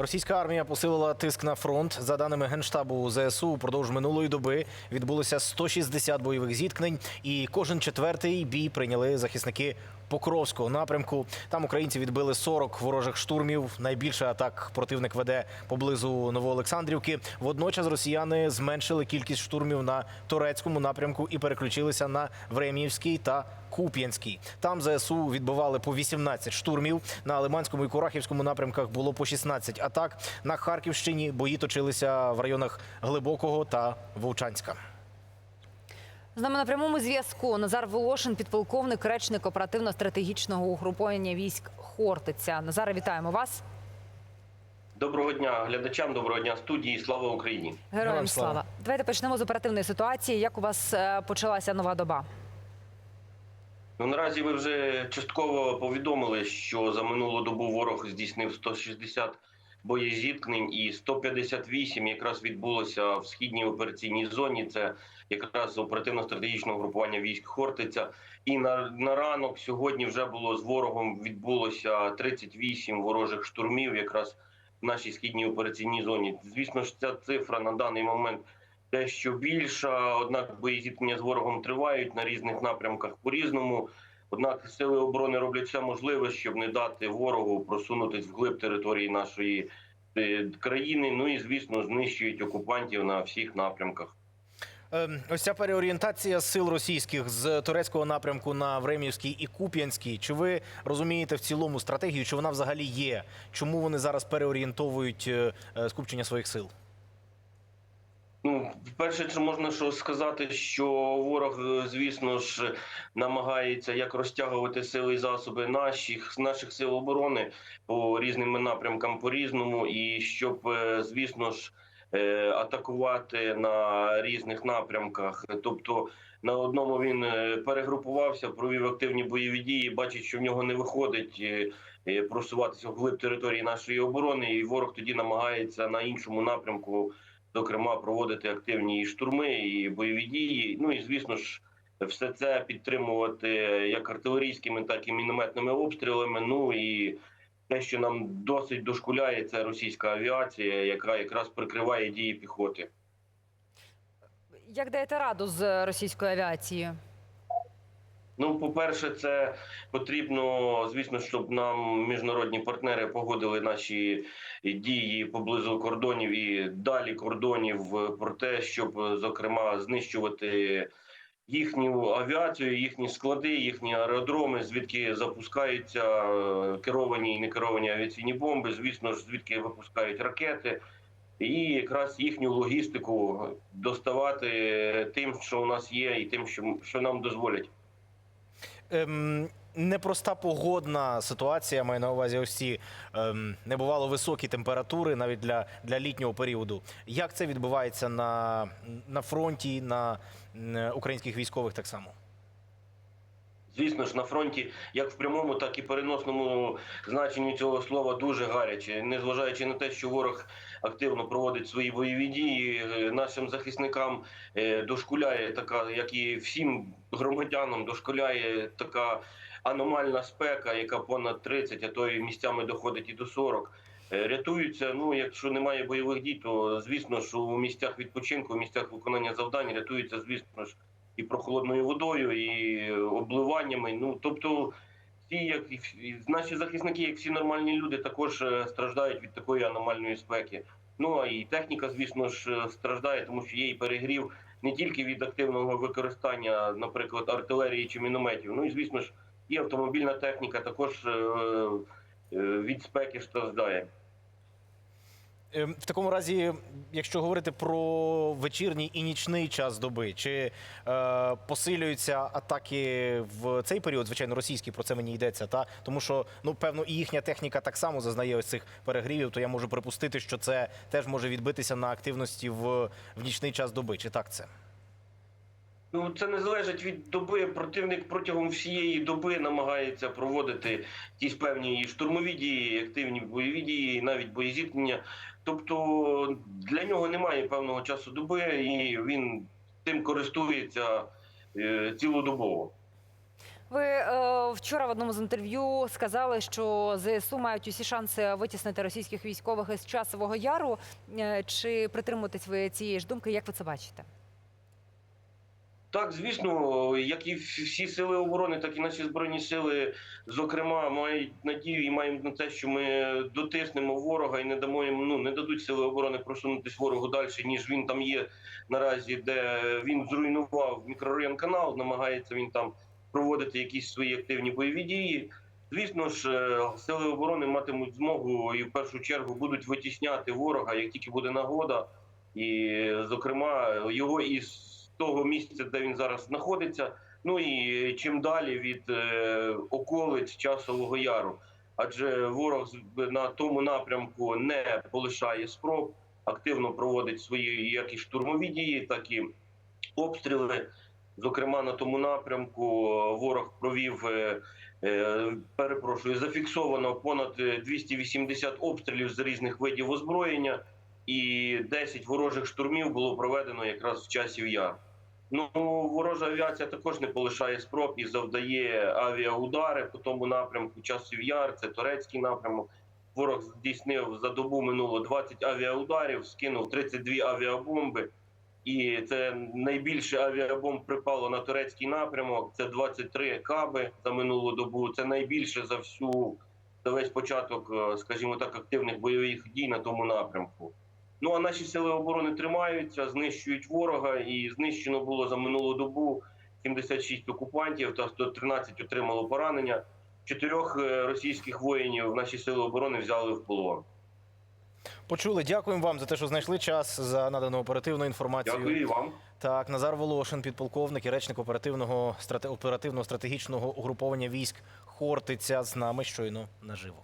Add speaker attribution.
Speaker 1: Російська армія посилила тиск на фронт. За даними генштабу ЗСУ, упродовж минулої доби відбулося 160 бойових зіткнень, і кожен четвертий бій прийняли захисники Покровського напрямку. Там українці відбили 40 ворожих штурмів. Найбільше атак противник веде поблизу Новоолександрівки. Водночас росіяни зменшили кількість штурмів на турецькому напрямку і переключилися на Времіївський та Куп'янський. Там ЗСУ відбивали по 18 штурмів. На Лиманському і Курахівському напрямках було по 16 атак. На Харківщині бої точилися в районах Глибокого та Вовчанська.
Speaker 2: З нами на прямому зв'язку Назар Волошин, підполковник, речник оперативно-стратегічного угруповання військ Хортиця. Назаре, вітаємо вас.
Speaker 3: Доброго дня глядачам, доброго дня студії. Слава Україні!
Speaker 2: Героям
Speaker 1: слава.
Speaker 2: слава. Давайте почнемо з оперативної ситуації. Як у вас е, почалася нова доба?
Speaker 3: Ну наразі ви вже частково повідомили, що за минулу добу ворог здійснив 160 боєзіткнень і 158 якраз відбулося в східній операційній зоні. Це якраз оперативно-стратегічного групування військ Хортиця. І на, на ранок сьогодні вже було з ворогом відбулося 38 ворожих штурмів, якраз в нашій східній операційній зоні. Звісно ж, ця цифра на даний момент дещо більша. Однак боєзіткнення з ворогом тривають на різних напрямках по-різному. Однак сили оборони роблять все можливе, щоб не дати ворогу просунутись вглиб території нашої е, країни. Ну і звісно, знищують окупантів на всіх напрямках.
Speaker 1: Ем, Ось ця переорієнтація сил російських з турецького напрямку на Времівський і Куп'янський. Чи ви розумієте в цілому стратегію, чи вона взагалі є? Чому вони зараз переорієнтовують е, е, скупчення своїх сил?
Speaker 3: Ну, перше, можна що сказати, що ворог, е, звісно ж, намагається як розтягувати сили і засоби наших наших сил оборони по різним напрямкам по різному, і щоб, е, звісно ж, е, атакувати на різних напрямках. Тобто на одному він перегрупувався, провів активні бойові дії, бачить, що в нього не виходить просуватися вглиб території нашої оборони, і ворог тоді намагається на іншому напрямку зокрема проводити активні і штурми і бойові дії. Ну і звісно ж, все це підтримувати як артилерійськими, так і мінометними обстрілами. Ну і те, що нам досить дошкуляє, це російська авіація, яка якраз прикриває дії піхоти.
Speaker 2: Як даєте раду з російською авіацією?
Speaker 3: Ну, по-перше, це потрібно, звісно, щоб нам міжнародні партнери погодили наші дії поблизу кордонів і далі кордонів про те, щоб зокрема знищувати їхню авіацію, їхні склади, їхні аеродроми, звідки запускаються е, керовані і некеровані авіаційні бомби. Звісно ж, звідки випускають ракети. І якраз їхню логістику доставати тим, що у нас є, і тим, що, що нам дозволять.
Speaker 1: Ем, непроста погодна ситуація. Маю на увазі ось ці ем, небувало високі температури навіть для, для літнього періоду. Як це відбувається на, на фронті, на м, українських військових так само?
Speaker 3: Звісно ж, на фронті, як в прямому, так і переносному значенні цього слова, дуже гаряче. Незважаючи на те, що ворог активно проводить свої бойові дії, е, нашим захисникам е, дошкуляє така, як і всім громадянам, дошкуляє така аномальна спека, яка понад 30, а то і місцями доходить і до 40. Е, Рятуються. Ну, якщо немає бойових дій, то звісно ж у місцях відпочинку, у місцях виконання завдань рятуються, звісно ж, і прохолодною водою, і обливаннями. Ну тобто, всі, як наші захисники, як всі нормальні люди, також е, страждають від такої аномальної спеки. Ну а і техніка, звісно ж, е, страждає, тому що є і перегрів не тільки від активного використання, наприклад, артилерії чи мінометів. Ну і звісно ж, і автомобільна техніка також е, від спеки страждає.
Speaker 1: Ем, В такому разі, якщо говорити про вечірній і нічний час доби, чи е, посилюються атаки в цей період, звичайно, російські, про це мені йдеться, та тому що ну певно і їхня техніка так само зазнає ось цих перегрівів, то я можу припустити, що це теж може відбитися на активності в, в нічний час доби. Чи так це?
Speaker 3: Ну, це не залежить від доби. Противник протягом всієї доби намагається проводити ті певні штурмові дії, активні бойові дії, навіть боєзіткнення. Тобто для нього немає певного часу доби, і він тим користується е, цілодобово.
Speaker 2: Ви е, вчора в одному з інтерв'ю сказали, що ЗСУ мають усі шанси витіснити російських військових із часового яру. Е, Чи притримуєтесь ви цієї ж думки? Як ви це бачите?
Speaker 3: Так, звісно, як і всі сили оборони, так і наші збройні сили, зокрема, мають надію і маємо на те, що ми дотиснемо ворога і не дамо їм, ну не дадуть сили оборони просунутися ворогу далі, ніж він там є наразі, де він зруйнував мікрорайон канал, намагається він там проводити якісь свої активні бойові дії. Звісно ж, е, сили оборони матимуть змогу і в першу чергу будуть витісняти ворога, як тільки буде нагода, і, зокрема, його із того місця, де він зараз знаходиться. Ну і чим далі від е, околиць часового яру, адже ворог на тому напрямку не полишає спроб, активно проводить свої як і штурмові дії, так і обстріли. Зокрема, на тому напрямку е, ворог провів, е, перепрошую, зафіксовано понад е, 280 обстрілів з різних видів озброєння, і 10 ворожих штурмів було проведено якраз в часів яр. Ну, ворожа авіація також не полишає спроб і завдає авіаудари по тому напрямку. Часів яр, це турецький напрямок. Ворог здійснив за добу минуло 20 авіаударів, скинув 32 авіабомби. І це найбільше авіабомб припало на турецький напрямок. Це 23 каби за минулу добу. Це найбільше за всю за весь початок, е, скажімо так, активних бойових дій на тому напрямку. Ну а наші сили оборони тримаються, знищують ворога, і знищено було за минулу добу 76 окупантів та 113 отримало поранення. Чотирьох е, російських воїнів наші сили оборони взяли в полон.
Speaker 1: Почули. Дякуємо вам за те, що знайшли час за надану оперативну інформацію.
Speaker 3: Дякую і вам.
Speaker 1: Так, Назар Волошин, підполковник і речник оперативного страте- оперативно-стратегічного угруповання військ Хортиця з нами щойно наживо.